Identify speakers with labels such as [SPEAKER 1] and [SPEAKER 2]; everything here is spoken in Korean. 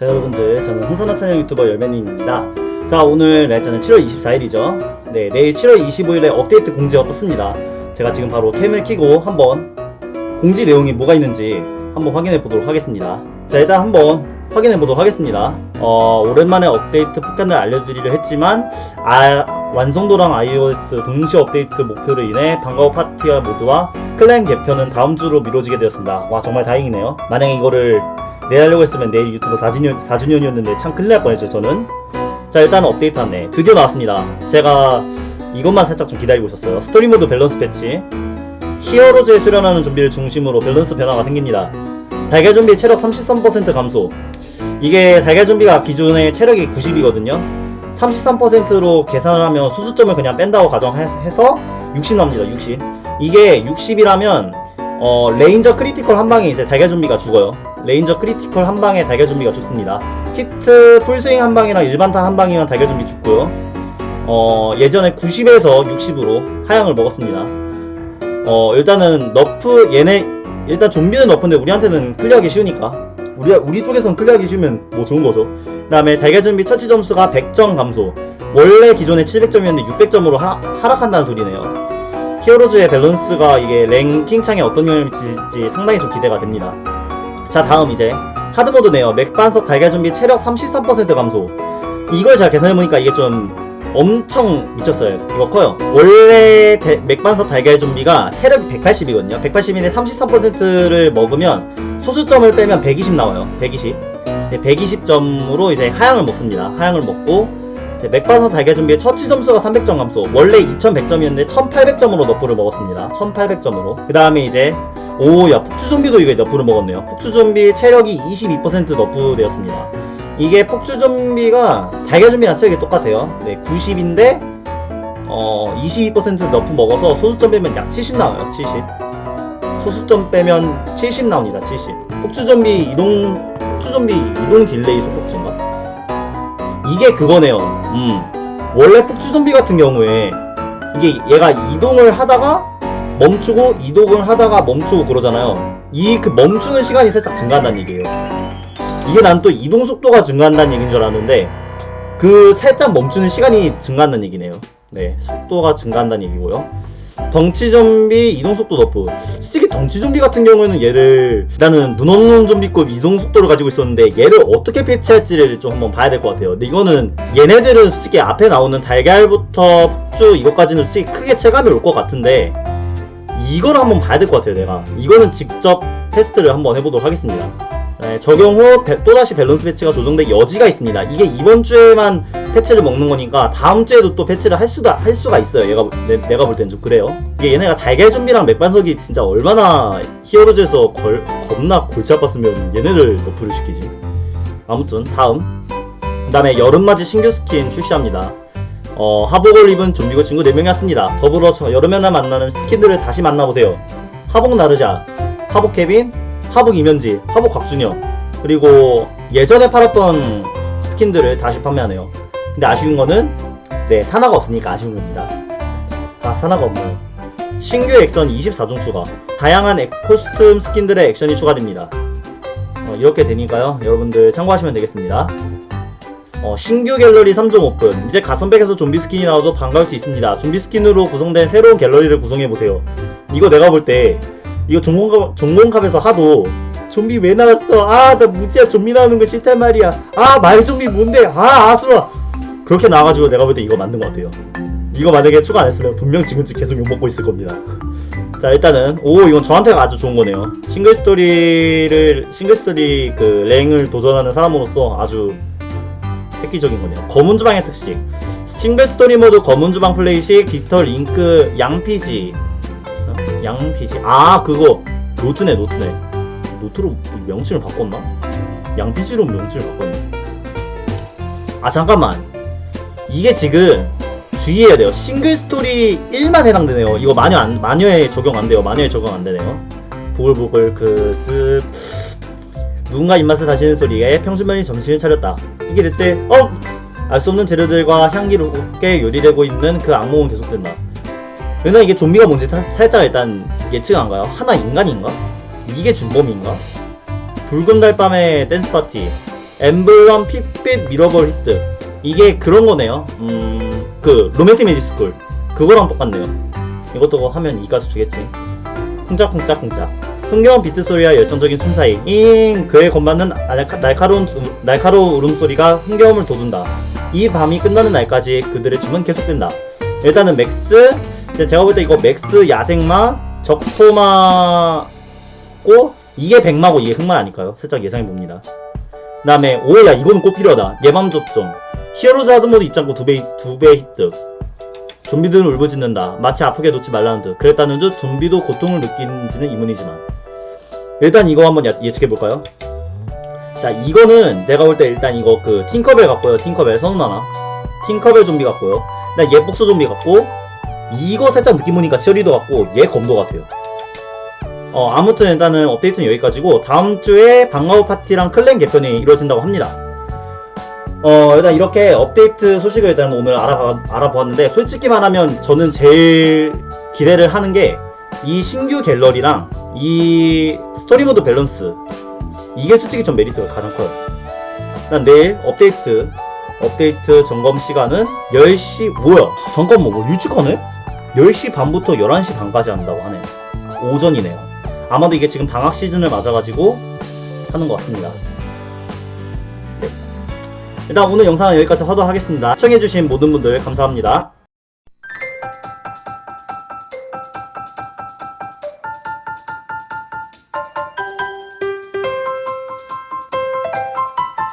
[SPEAKER 1] 자 여러분들 저는 흥선아 찬양 유튜버 열매님입니다. 자 오늘 날짜는 7월 24일이죠. 네 내일 7월 25일에 업데이트 공지가 떴습니다. 제가 지금 바로 캠을 켜고 한번 공지 내용이 뭐가 있는지 한번 확인해 보도록 하겠습니다. 자 일단 한번 확인해 보도록 하겠습니다. 어 오랜만에 업데이트 폭탄을 알려드리려 했지만 아, 완성도랑 iOS 동시 업데이트 목표로 인해 방과후 파티와 모드와 클랜 개편은 다음 주로 미뤄지게 되었습니다. 와 정말 다행이네요. 만약에 이거를 내일 하려고 했으면 내일 유튜브 4주년, 4주년이었는데 참 큰일 날 뻔했죠 저는. 자 일단 업데이트 안내 드디어 나왔습니다. 제가 이것만 살짝 좀 기다리고 있었어요. 스토리 모드 밸런스 패치. 히어로즈에 수련하는 좀비를 중심으로 밸런스 변화가 생깁니다. 달걀 좀비 체력 33% 감소. 이게 달걀 좀비가 기존에 체력이 90이거든요. 33%로 계산을 하면 소수점을 그냥 뺀다고 가정해서 60 나옵니다 60 이게 60이라면 어, 레인저 크리티컬 한 방에 이제 달걀 좀비가 죽어요. 레인저 크리티컬 한 방에 달걀 좀비가 죽습니다. 히트 풀스윙 한 방이랑 일반타 한 방이면 달걀 좀비 죽고요. 어, 예전에 90에서 60으로 하향을 먹었습니다. 어, 일단은 너프 얘네 일단 좀비는 너프인데 우리한테는 클리어하기 쉬우니까 우리 우리 쪽에선 클리어하기 쉬우면 뭐 좋은 거죠. 그다음에 달걀 좀비 처치 점수가 100점 감소. 원래 기존에 700점이었는데 600점으로 하, 하락한다는 소리네요. 히어로즈의 밸런스가 이게 랭킹창에 어떤 영향을 미칠지 상당히 좀 기대가 됩니다. 자 다음 이제 하드모드네요. 맥반석 달걀 좀비 체력 33% 감소. 이걸 제가 계산해보니까 이게 좀 엄청 미쳤어요. 이거 커요. 원래 대- 맥반석 달걀 좀비가 체력이 180이거든요. 180인데 33%를 먹으면 소수점을 빼면 120 나와요. 120. 120점으로 이제 하향을 먹습니다. 하향을 먹고 맥반석 달걀 준비의 처치 점수가 300점 감소. 원래 2100점이었는데 1800점으로 너프를 먹었습니다. 1800점으로. 그 다음에 이제 오야 폭주 좀비도 이거 너프를 먹었네요. 폭주 좀비 체력이 22% 너프 되었습니다. 이게 폭주 좀비가 달걀 좀비랑 체력이 똑같아요. 네 90인데 어 22% 너프 먹어서 소수점 빼면 약 70 나와요. 70. 소수점 빼면 70 나옵니다. 70. 폭주 좀비 이동 폭주 좀비 이동 딜레이 소폭주인가? 이게 그거네요. 음. 원래 폭주 좀비 같은 경우에 이게 얘가 이동을 하다가 멈추고 이동을 하다가 멈추고 그러잖아요. 이 그 멈추는 시간이 살짝 증가한다는 얘기예요. 이게 난 또 이동 속도가 증가한다는 얘기인 줄 알았는데 그 살짝 멈추는 시간이 증가한다는 얘기네요. 네, 속도가 증가한다는 얘기고요. 덩치 좀비 이동 속도 너프. 솔직히 덩치 좀비 같은 경우에는 얘를 나는 눈 없는 좀비급 이동 속도를 가지고 있었는데 얘를 어떻게 패치할지를 좀 한번 봐야 될 것 같아요. 근데 이거는 얘네들은 솔직히 앞에 나오는 달걀부터 폭주 이것까지는 솔직히 크게 체감이 올 것 같은데 이걸 한번 봐야 될 것 같아요. 내가 이거는 직접 테스트를 한번 해보도록 하겠습니다. 네, 적용 후 배- 또다시 밸런스 패치가 조정될 여지가 있습니다. 이게 이번 주에만 패치를 먹는 거니까 다음 주에도 또 패치를 할 수가 할 수가 있어요. 얘가 내, 내가 볼 땐 좀 그래요. 이게 얘네가 달걀 좀비랑 맥반석이 진짜 얼마나 히어로즈에서 걸, 겁나 골치 아팠으면 얘네들 너프를 시키지. 아무튼 다음 그다음에 여름맞이 신규 스킨 출시합니다. 어, 하복을 입은 좀비고 친구 4명이 왔습니다. 더불어 저 여름에나 만나는 스킨들을 다시 만나보세요. 하복 나르샤, 하복 케빈, 하복 이면지, 하복 곽준혁, 그리고 예전에 팔았던 스킨들을 다시 판매하네요. 근데 아쉬운 거는 네 사나가 없으니까 아쉬운 겁니다. 아 사나가 없네요. 신규 액션 24종 추가, 다양한 액- 코스튬 스킨들의 액션이 추가됩니다. 어, 이렇게 되니까요. 여러분들 참고하시면 되겠습니다. 어, 신규 갤러리 3종 오픈. 이제 가선백에서 좀비 스킨이 나와도 반가울 수 있습니다. 좀비 스킨으로 구성된 새로운 갤러리를 구성해보세요. 이거 내가 볼 때, 이거 종공갑, 종공갑에서 하도, 좀비 왜 나왔어? 아, 나 무지야 좀비 나오는 거 싫단 말이야. 아, 말 좀비 뭔데? 아, 아수라! 그렇게 나와가지고 내가 볼 때 이거 만든 것 같아요. 이거 만약에 추가 안 했으면 분명 지금쯤 계속 욕먹고 있을 겁니다. 자, 일단은, 오, 이건 저한테가 아주 좋은 거네요. 싱글 스토리를, 싱글 스토리 그 랭을 도전하는 사람으로서 아주 획기적인 거네요. 검은 주방의 특식. 싱글 스토리 모드 검은 주방 플레이 시 깃털 링크 양피지. 어? 양피지. 아, 그거 노트네, 노트네. 노트로 명칭을 바꿨나? 양피지로 명칭을 바꿨네. 아, 잠깐만. 이게 지금 주의해야 돼요. 싱글 스토리 1만 해당되네요. 이거 마녀 안, 마녀에 적용 안 돼요. 마녀에 적용 안 되네요. 부글부글 그 습. 누군가 입맛을 다시는 소리에 평준면이 정신을 차렸다. 이게 대체 어? 알 수 없는 재료들과 향기롭게 요리되고 있는 그 악몽은 계속된다. 그러나 이게 좀비가 뭔지 사- 살짝 일단 예측한 가요? 하나 인간인가? 이게 준범인가? 붉은 달 밤의 댄스 파티. 엠블럼 핏빛 미러볼 히트 이게 그런 거네요. 음 그 로맨틱 매직 스쿨. 그거랑 똑같네요. 이것도 하면 이 가수 주겠지. 쿵짝쿵짝쿵짝. 흥겨운 비트 소리와 열정적인 춤 사이. 잉! 그에 건맞는 날카, 우- 날카로운 울음소리가 흥겨움을 돋운다. 이 밤이 끝나는 날까지 그들의 춤은 계속된다. 일단은 맥스. 제가 볼 때 이거 맥스 야생마 적토마고 이게 백마고 이게 흑마 아닐까요? 살짝 예상해 봅니다. 그 다음에 오야 이거는 꼭 필요하다. 예밤 접종 히어로즈 하드모드 입장고 두배 두배 획득 좀비들은 울부짖는다. 마치 아프게 놓지 말라는 듯. 그랬다는 듯 좀비도 고통을 느끼는지는 이문이지만 일단 이거 한번 야- 예측해볼까요? 자 이거는 내가 볼 때 일단 이거 그 팅커벨 같고요. 팅커벨 선우 하나 팅커벨 좀비 같고요. 일단 얘 복수 좀비 같고 이거 살짝 느낌 보니까 치어리더 같고 얘 검도 같아요. 어 아무튼 일단은 업데이트는 여기까지고 다음 주에 방어우 파티랑 클랜 개편이 이루어진다고 합니다. 어 일단 이렇게 업데이트 소식을 일단 오늘 알아봐, 알아보았는데 솔직히 말하면 저는 제일 기대를 하는 게 이 신규 갤러리랑 이 스토리 모드 밸런스 이게 솔직히 전 메리트가 가장 커요. 일단 내일 업데이트 업데이트 점검 시간은 10시 뭐야 잠깐만 뭐 일찍 하네? 10시 반부터 11시 반까지 한다고 하네요 오전이네요 아마도 이게 지금 방학 시즌을 맞아가지고 하는 것 같습니다 네. 일단 오늘 영상은 여기까지 하도록 하겠습니다. 시청해주신 모든 분들 감사합니다